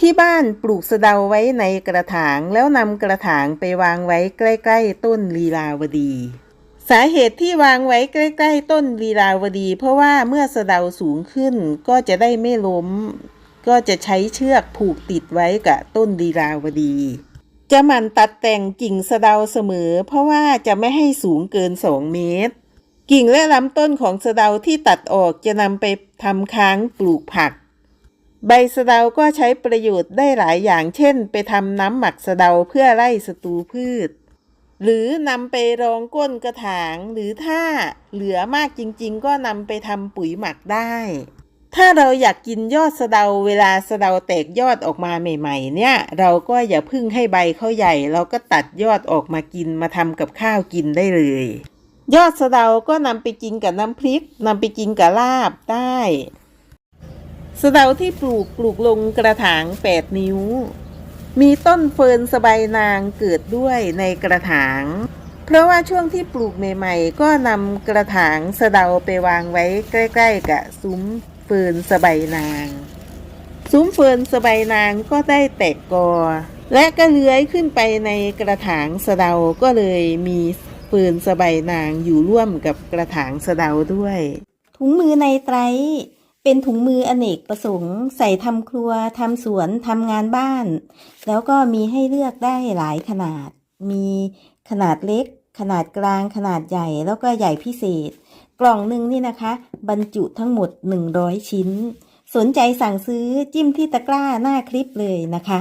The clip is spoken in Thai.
ที่บ้านปลูกสะเดาไว้ในกระถางแล้วนำกระถางไปวางไว้ใกล้ ๆ ต้นลีลาวดี สาเหตุที่วางไว้ใกล้ ๆ ต้นลีลาวดี เพราะว่าเมื่อสะเดาสูงขึ้นก็จะได้ไม่ล้ม ก็จะใช้เชือกผูกติดไว้กับต้นลีลาวดี จะหมั่นตัดแต่งกิ่งสะเดาเสมอ เพราะว่าจะไม่ให้สูงเกิน 2 เมตร กิ่งและลำต้นของสะเดาที่ตัดออกจะนำไปทำค้างปลูกผัก ใบสะเดาก็ใช้ประโยชน์ได้หลายอย่างเช่น ไปทำน้ำหมักสะเดาเพื่อไล่ศัตรูพืช หรือนำไปรองก้นกระถางหรือถ้าเหลือมากจริงๆ ก็นำไปทำปุ๋ยหมักได้ ถ้าเราอยากกินยอดสะเดาเวลาสะเดาแตกยอดออกมาใหม่ ๆ เนี่ย เราก็อย่าพึ่งให้ใบเขาใหญ่ เราก็ตัดยอดออกมากินมาทำกับข้าวกินได้เลย ยอดสะเดาก็นำไปกินกับน้ำพริกนำไปกินกับลาบได้ สะเดาที่ปลูกปลูกลงกระถาง 8 นิ้ว มีต้นเฟิร์นสบายนางเกิดด้วยในกระถาง เพราะว่าช่วงที่ปลูกใหม่ๆ ก็นำกระถางสะเดาไปวางไว้ใกล้ๆ กับซุ้มเฟิร์นสบายนาง ซุ้มเฟิร์นสบายนางก็ได้แตกกอ และก็เลื้อยขึ้นไปในกระถางสะเดาก็เลยมีเฟิร์นสบายนางอยู่ร่วมกับกระถางสะเดาด้วย ถุงมือในไตร เป็นถุงมืออเนกประสงค์ ใส่ทำครัวทำสวนทำงานบ้าน แล้วก็มีให้เลือกได้หลายขนาด มีขนาดเล็ก ขนาดกลาง ขนาดใหญ่แล้วก็ใหญ่พิเศษ กล่องหนึ่งนี่นะคะ บรรจุทั้งหมด 100 ชิ้น สนใจสั่งซื้อจิ้มที่ตะกร้าหน้าคลิปเลยนะคะ